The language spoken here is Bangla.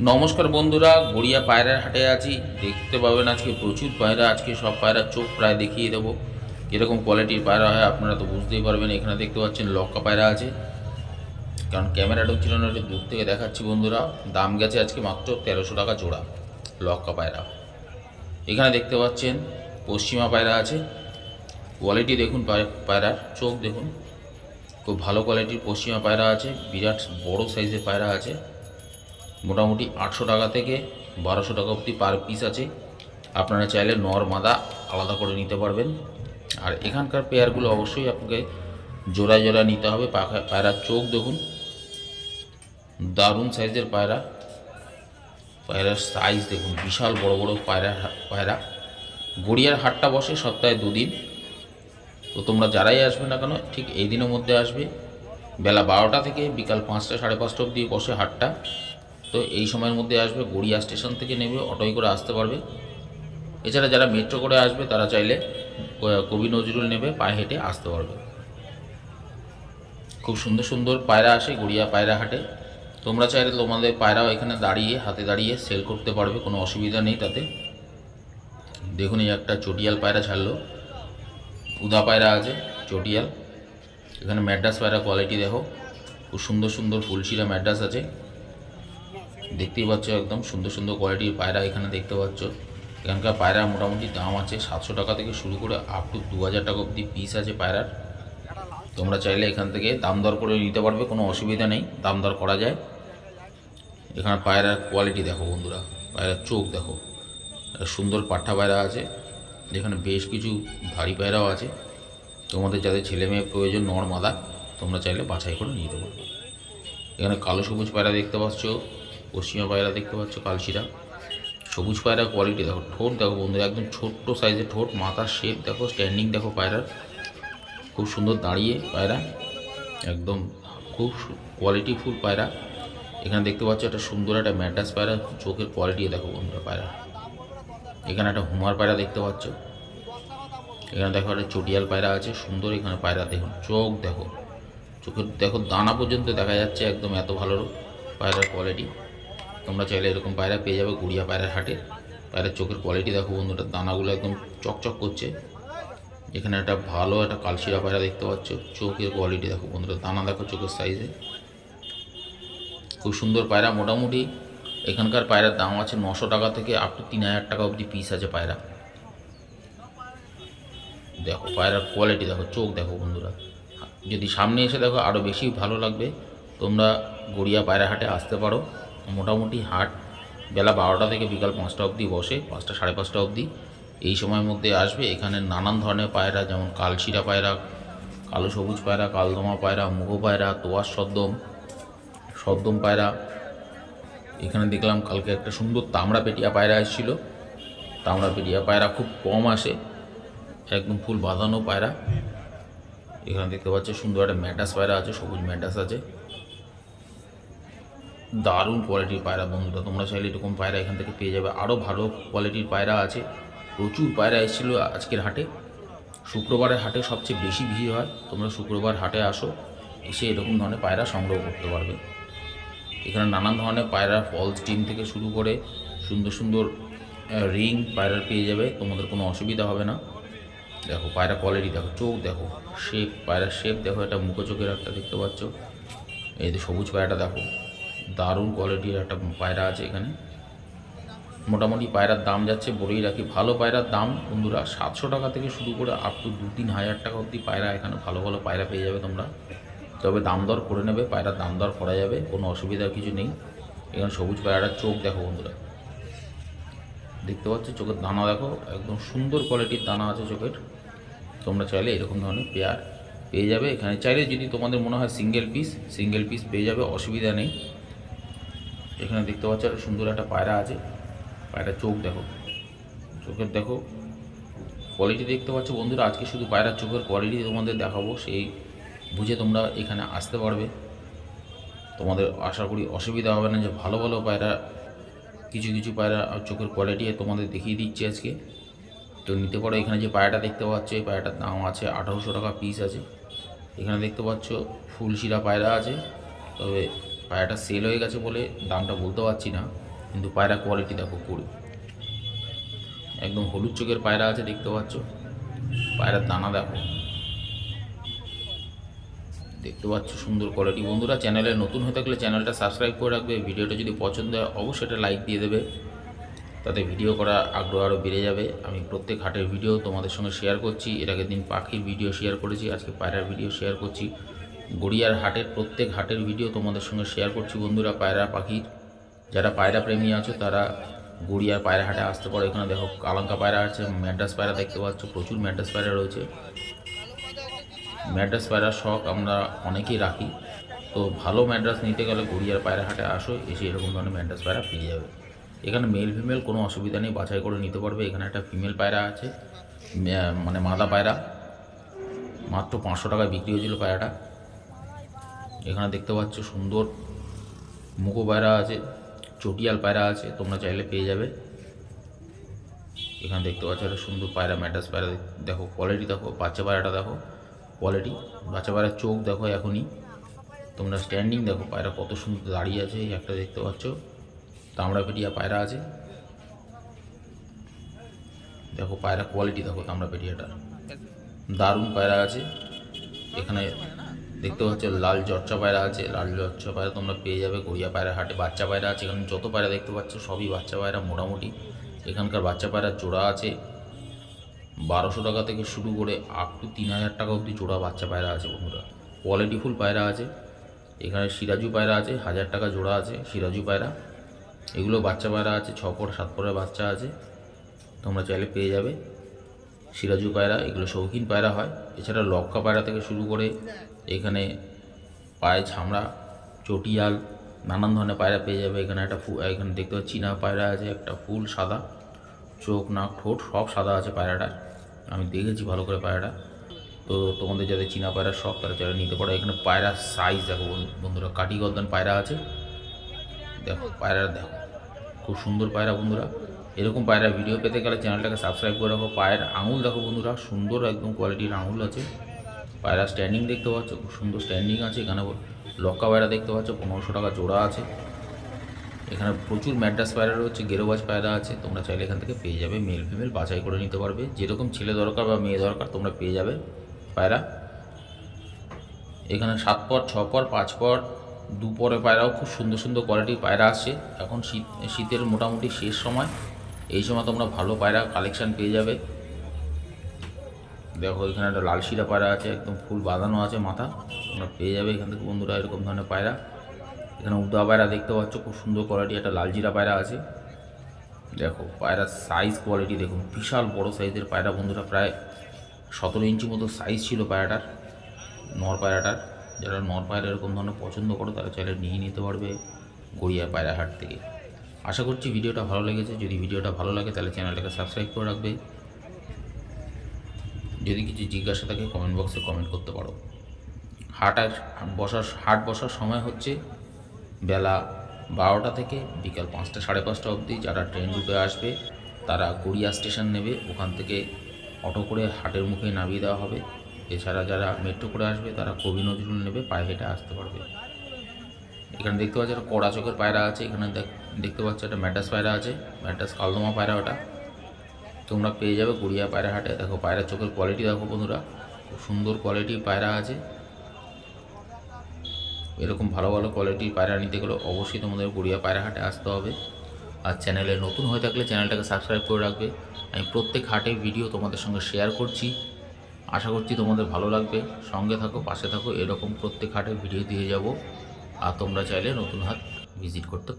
নমস্কার বন্ধুরা, গড়িয়া পায়রার হাটে আছি। দেখতে পাবেন আজকে প্রচুর পায়রা, আজকে সব পায়রার চোখ প্রায় দেখিয়ে দেবো। কীরকম কোয়ালিটির পায়রা হয় আপনারা তো বুঝতেই পারবেন, এখানে দেখতে পাচ্ছেন লক্কা পায়রা আছে। কারণ ক্যামেরাটাও ছিল না, একটু দূর থেকে দেখাচ্ছি বন্ধুরা। দাম গেছে আজকে মাত্র তেরোশো টাকা জোড়া, লক্কা পায়রা। এখানে দেখতে পাচ্ছেন পশ্চিমা পায়রা আছে। কোয়ালিটি দেখুন পায়- পায়রার, চোখ দেখুন। খুব ভালো কোয়ালিটির পশ্চিমা পায়রা আছে। বিরাট বড় সাইজের পায়রা আছে। মোটামুটি আটশো টাকা থেকে বারোশো টাকা অবধি পার পিস আছে। আপনারা চাইলে নর মাদা আলাদা করে নিতে পারবেন। আর এখানকার পেয়ারগুলো অবশ্যই আপনাকে জোড়া জোড়া নিতে হবে। পাখা- পায়রার চোখ দেখুন। দারুণ সাইজের পায়রা। পায়রার সাইজ দেখুন। বিশাল বড় বড় পায়রা পায়রা। গড়িয়ার হাটটা বসে সপ্তাহে দুদিন। তো তোমরা যারাই আসবে না কেন, ঠিক এই দিনের মধ্যে আসবে। বেলা বারোটা থেকে বিকাল পাঁচটা, সাড়ে পাঁচটা অবধি বসে হাটটা। তো এই সময়ের মধ্যে আসবে, গড়িয়া স্টেশন থেকে নেবে, অটোয় করে আসতে পারবে। এছাড়া যারা মেট্রো করে আসবে, তারা চাইলে কবি নজরুল নেবে, পায়ে হেঁটে আসতে পারবে। খুব সুন্দর সুন্দর পায়রা আসে গড়িয়া পায়রা হাটে। তোমরা চাইলে তোমাদের পায়রাও এখানে দাঁড়িয়ে, হাতে দাঁড়িয়ে সেল করতে পারবে, কোনো অসুবিধা নেই তাতে। দেখুন এই একটা চটিয়াল পায়রা ছাড়লো। উদা পায়রা আছে, চটিয়াল। এখানে ম্যাড্রাস পায়রা কোয়ালিটি দেখো। খুব সুন্দর সুন্দর ফুলশিরা ম্যাড্রাস আছে। দেখতেই পাচ্ছ একদম সুন্দর সুন্দর কোয়ালিটির পায়রা এখানে দেখতে পাচ্ছ। এখানকার পায়রা মোটামুটি দাম আছে সাতশো টাকা থেকে শুরু করে আপ টু দু হাজার টাকা অবধি পিস আছে পায়রার। তোমরা চাইলে এখান থেকে দাম দর করে নিতে পারবে, কোনো অসুবিধা নেই, দাম দর করা যায়। এখানে পায়রার কোয়ালিটি দেখো বন্ধুরা, পায়রার চোখ দেখো। সুন্দর পাঠা পায়রা আছে, যেখানে বেশ কিছু ভারী পায়রাও আছে। তোমাদের যাদের ছেলে মেয়ে প্রয়োজন নর মাদা, তোমরা চাইলে বাছাই করে নিতে পারবে এখানে কালো সবুজ পায়রা দেখতে পাচ্ছ পশ্চিমা পায়রা দেখতে পাচ্ছ, কালশিরা। সবুজ পায়রা কোয়ালিটি দেখো, ঠোঁট দেখো বন্ধুরা, একদম ছোট্ট সাইজের ঠোঁট, মাথার শেপ দেখো স্ট্যান্ডিং দেখো পায়রার। খুব সুন্দর দাঁড়িয়ে পায়রা, একদম খুব কোয়ালিটি ফুল পায়রা। এখানে দেখতে পাচ্ছ একটা সুন্দর একটা ম্যাডাস পায়রা, চোখের কোয়ালিটি দেখো বন্ধুরা পায়রা। এখানে একটা হুমার পায়রা দেখতে পাচ্ছ। এখানে দেখো একটা চটিয়াল পায়রা আছে, সুন্দর এখানে পায়রা, দেখুন, চোখ দেখো। চোখের, দেখো দানা পর্যন্ত দেখা যাচ্ছে একদম এত ভালো পায়রার কোয়ালিটি তোমরা চাইলে এরকম পায়রা পেয়ে যাবে গুড়িয়া পায়রার হাটে। পায়রার চোখের কোয়ালিটি দেখো বন্ধুরা, দানাগুলো একদম চকচক করছে। এখানে একটা ভালো একটা কালশিরা পায়রা দেখতে পাচ্ছ, চোখের কোয়ালিটি দেখো বন্ধুরা, দানা দেখো চোখের সাইজে খুব সুন্দর পায়রা, মোটামুটি এখানকার পায়রার দাম আছে নশো টাকা থেকে আপ টু তিন হাজার টাকা অবধি পিস আছে পায়রা। দেখো পায়রার কোয়ালিটি দেখো, চোখ দেখো বন্ধুরা। যদি সামনে এসে দেখো আরও বেশি ভালো লাগবে, তোমরা গড়িয়া পায়রা হাটে আসতে পারো। মোটামুটি হাট বেলা বারোটা থেকে বিকাল পাঁচটা অবধি বসে, পাঁচটা সাড়ে পাঁচটা অবধি। এই সময়ের মধ্যে আসবে। এখানে নানান ধরনের পায়রা, যেমন কালশিরা পায়রা, কালো সবুজ পায়রা, কালদমা পায়রা, মুগো পায়রা তোয়ার সদ্দম সদ্দম পায়রা। এখানে দেখলাম কালকে একটা সুন্দর তামড়া পেটিয়া পায়রা এসেছিল। তামড়া পেটিয়া পায়রা খুব কম আসে। একদম ফুল বাঁধানো পায়রা। এখানে দেখতে পাচ্ছ সুন্দর একটা ম্যাটাস পায়রা আছে, সবুজ ম্যাটাস আছে। দারুণ কোয়ালিটির পায়রা বন্ধুরা। তোমরা চাইলে এরকম পায়রা এখান থেকে পেয়ে যাবে। আরও ভালো কোয়ালিটির পায়রা আছে। প্রচুর পায়রা এসেছিল আজকের হাটে। শুক্রবারের হাটে সবচেয়ে বেশি ভিড় হয়। তোমরা শুক্রবার হাটে আসো, এসে এরকম ধরনের পায়রা সংগ্রহ করতে পারবে। এখানে নানান ধরনের পায়রা ফলস ডিম থেকে শুরু করে সুন্দর সুন্দর রিং পায়রা পেয়ে যাবে। তোমাদের কোনো অসুবিধা হবে না। দেখো পায়রা কোয়ালিটি দেখো চোখ, দেখো শেপ পায়রার শেপ দেখো একটা মুখো চোখের একটা দেখতে পাচ্ছ। এই যে সবুজ পায়রাটা, দেখো। দারুণ কোয়ালিটির একটা পায়রা আছে এখানে। মোটামুটি পায়রার দাম যাচ্ছে বলেই রাখি। ভালো পায়রার দাম বন্ধুরা সাতশো টাকা থেকে শুরু করে আপ টু দু তিন হাজার টাকা অবধি পায়রা এখানে ভালো ভালো পায়রা পেয়ে যাবে তোমরা। তবে দাম দর করে নেবে, পায়রার দাম দর করা যাবে, কোনো অসুবিধার কিছু নেই। এখানে সবুজ পায়রাটার চোখ দেখো বন্ধুরা। দেখতে পাচ্ছ চোখের দানা দেখো, একদম সুন্দর কোয়ালিটির দানা আছে চোখের। তোমরা চাইলে এরকম ধরনের পেয়ার পেয়ে যাবে। এখানে চাইলে যদি তোমাদের মনে হয় সিঙ্গেল পিস সিঙ্গেল পিস পেয়ে যাবে, অসুবিধা নেই। এখানে দেখতে পাচ্ছ একটা সুন্দর একটা পায়রা আছে। পায়রার চোখ দেখো। চোখের দেখো কোয়ালিটি দেখতে পাচ্ছ বন্ধুরা, আজকে শুধু পায়রার চোখের কোয়ালিটি তোমাদের দেখাবো, সেই বুঝে তোমরা এখানে আসতে পারবে। তোমাদের আশা করি অসুবিধা হবে না যে ভালো ভালো পায়রা, কিছু কিছু পায়রা চোখের কোয়ালিটি তোমাদের দেখিয়ে দিচ্ছি আজকে। তো নিতে পারো, এখানে যে পায়রাটা দেখতে পাচ্ছ, এই পায়রাটার দাম আছে আঠারোশো টাকা পিস আছে। এখানে দেখতে পাচ্ছ ফুলশিরা পায়রা আছে, তবে পায়রাটা সেল হয়ে গেছে বলে দামটা বলতে পারছি না, কিন্তু পায়রা কোয়ালিটি দেখো পুরো। একদম হলুদ চোখের পায়রা আছে, দেখতে পাচ্ছ? পায়রার দানা দেখো। দেখতে পাচ্ছ সুন্দর কোয়ালিটি বন্ধুরা চ্যানেলে নতুন হয়ে থাকলে চ্যানেলটা সাবস্ক্রাইব করে রাখবে। ভিডিওটা যদি পছন্দ হয়, অবশ্যই এটা লাইক দিয়ে দেবে। তাতে ভিডিও করা আগ্রহ আরও বেড়ে যাবে। আমি প্রত্যেক হাটের ভিডিও তোমাদের সঙ্গে শেয়ার করছি। এর আগের দিন পাখির ভিডিও শেয়ার করেছি, আজকে পায়রার ভিডিও শেয়ার করছি। গড়িয়ার হাটের প্রত্যেক হাটের ভিডিও তোমাদের সঙ্গে শেয়ার করছি বন্ধুরা, পায়রা পাখির যারা পায়রা প্রেমী আছো, তারা গড়িয়ার পায়রা হাটে আসতে পারো। এখানে দেখো, কালাঙ্কা পায়রা আছে ম্যাড্রাস পায়রা দেখতে পাচ্ছ, প্রচুর ম্যাড্রাস পায়রা রয়েছে। ম্যাড্রাস পায়রার শখ আমরা অনেকেই রাখি। তো ভালো ম্যাড্রাস নিতে গেলে গড়িয়ার পায়রা হাটে আসো, এসে এরকম ধরনের ম্যাড্রাস পায়রা পেয়ে যাবে। এখানে মেল ফিমেল কোনো অসুবিধা নেই, বাছাই করে নিতে পারবে। এখানে একটা ফিমেল পায়রা আছে মানে মাদা পায়রা। মাত্র পাঁচশো টাকায় বিক্রি হয়েছিল পায়রাটা। এখানে দেখতে পাচ্ছ সুন্দর মুখো পায়রা আছে, চটিয়াল পায়রা আছে, তোমরা চাইলে পেয়ে যাবে। এখানে দেখতে পাচ্ছ একটা সুন্দর পায়রা ম্যাড্রাস পায়রা দেখ- কোয়ালিটি দেখো, বাচ্চা পায়রাটা দেখো কোয়ালিটি বাচ্চা পায়রার চোখ দেখো এখনই। তোমরা স্ট্যান্ডিং দেখো পায়রা কত সুন্দর দাঁড়িয়ে আছে একটা দেখতে পাচ্ছ। তামড়া পেটিয়া পায়রা আছে। দেখো পায়রা কোয়ালিটি দেখো তামড়া পেটিয়াটা দারুণ পায়রা আছে। এখানে দেখতে পাচ্ছ লাল চর্চা পায়রা আছে, লাল চর্চা পায়রা তোমরা পেয়ে যাবে, গড়িয়া পায়রা হাটে বাচ্চা পায়রা আছে এখানে যত পায়রা দেখতে পাচ্ছ সবই বাচ্চা পায়রা মোটামুটি। এখানকার বাচ্চা পায়রার জোড়া আছে, বারোশো টাকা থেকে শুরু করে আপ টু তিন হাজার টাকা অবধি জোড়া বাচ্চা পায়রা আছে বন্ধুরা। কোয়ালিটিফুল পায়রা আছে, এখানে সিরাজু পায়রা আছে, হাজার টাকা জোড়া আছে সিরাজু পায়রা। এগুলো বাচ্চা পায়রা আছে, ছ পর সাত পরের বাচ্চা আছে, তোমরা চাইলে পেয়ে যাবে। সিরাজু পায়রা, এগুলো শৌখিন পায়রা হয়। এছাড়া লক্কা পায়রা থেকে শুরু করে এখানে পায়ে ছামড়া, চটিয়াল, নানান ধরনের পায়রা পেয়ে যাবে। এখানে একটা এখানে দেখতে পাচ্ছি চীনা পায়রা আছে, একটা ফুল সাদা, চোখ, নাক, ঠোঁট, সব সাদা আছে পায়রাটার। আমি দেখেছি ভালো করে পায়রাটা। তো তোমাদের যাদের চীনা পায়রার শখ, তারা যারা নিতে পারো, এখানে পায়রার সাইজ দেখো বন্ধুরা কাটি গলদান পায়রা আছে। দেখো পায়রা দেখো। খুব সুন্দর পায়রা বন্ধুরা। এরকম পায়রা ভিডিও পেতে গেলে চ্যানেলটাকে সাবস্ক্রাইব করে রাখো। পায়ের আঙুল দেখো বন্ধুরা, সুন্দর একদম কোয়ালিটির আঙুল আছে। পায়রা স্ট্যান্ডিং দেখতে পাচ্ছ, খুব সুন্দর স্ট্যান্ডিং আছে এখানে, লক্কা পায়রা দেখতে পাচ্ছ, পনেরোশো টাকা জোড়া আছে। এখানে প্রচুর ম্যাড্রাস পায়রা রয়েছে, গেরোবাজ পায়রা আছে, তোমরা চাইলে এখান থেকে পেয়ে যাবে মেল ফিমেল বাছাই করে নিতে পারবে। যেরকম ছেলে দরকার বা মেয়ে দরকার, তোমরা পেয়ে যাবে পায়রা। এখানে সাত পর, ছ পর, পাঁচ পর, দু পরে পায়রাও খুব সুন্দর সুন্দর কোয়ালিটির পায়রা আসছে। এখন শীত, শীতের মোটামুটি শেষ সময়। এই সময় তোমরা ভালো পায়রা কালেকশান পেয়ে যাবে। দেখো এখানে একটা লাল শিরা পায়রা আছে, একদম ফুল বাঁধানো আছে মাথা। তোমরা পেয়ে যাবে এখান থেকে বন্ধুরা, এরকম ধরনের পায়রা। এখানে উদা পায়রা দেখতে পাচ্ছ, খুব সুন্দর কোয়ালিটি একটা লাল জিরা পায়রা আছে। দেখো, পায়রার সাইজ কোয়ালিটি দেখুন, বিশাল বড় সাইজের পায়রা বন্ধুরা, প্রায় সতেরো ইঞ্চি মতো সাইজ ছিল পায়রাটার, নর পায়রাটার। যারা নর পায়রা এরকম ধরনের পছন্দ করো, তারা চাইলে নিয়ে নিতে পারবে গড়িয়া পায়রা হাট থেকে। আশা করছি ভিডিওটা ভালো লেগেছে। যদি ভিডিওটা ভালো লাগে, তাহলে চ্যানেলটাকে সাবস্ক্রাইব করে রাখবে। যদি কিছু জিজ্ঞাসা থাকে কমেন্ট বক্সে কমেন্ট করতে পারো। হাট আর বসার, হাট বসার সময় হচ্ছে বেলা বারোটা থেকে বিকাল পাঁচটা, সাড়ে পাঁচটা অবধি যারা ট্রেন রুটে আসবে, তারা গড়িয়া স্টেশন নেবে। ওখান থেকে অটো করে হাটের মুখে নামিয়ে দেওয়া হবে। এছাড়া যারা মেট্রো করে আসবে, তারা কবি নজরুল নেবে, পায়ে হেঁটে আসতে পারবে। এখানে দেখতে পাচ্ছি একটা কড়া চোখের পায়রা আছে। এখানে দেখ- দেখতে পাচ্ছ একটা ম্যাড্রাস পায়রা আছে। ম্যাড্রাস কালদমা পায়রা ওটা। তোমরা পেয়ে যাবে গড়িয়া পায়রা হাটে। দেখো পায়রা চোখের কোয়ালিটি দেখো বন্ধুরা, খুব সুন্দর কোয়ালিটির পায়রা আছে। এরকম ভালো ভালো কোয়ালিটির পায়রা নিতে গেলে অবশ্যই তোমাদের গড়িয়া পায়রা হাটে আসতে হবে। আর চ্যানেলে নতুন হয়ে থাকলে চ্যানেলটাকে সাবস্ক্রাইব করে রাখবে। আমি প্রত্যেক হাটে ভিডিও তোমাদের সঙ্গে শেয়ার করছি। আশা করছি তোমাদের ভালো লাগবে। সঙ্গে থাকো, পাশে থাকো, এরকম প্রত্যেক হাটে ভিডিও দিয়ে যাব। আর তোমরা চাইলে নতুন হাট ভিজিট করতে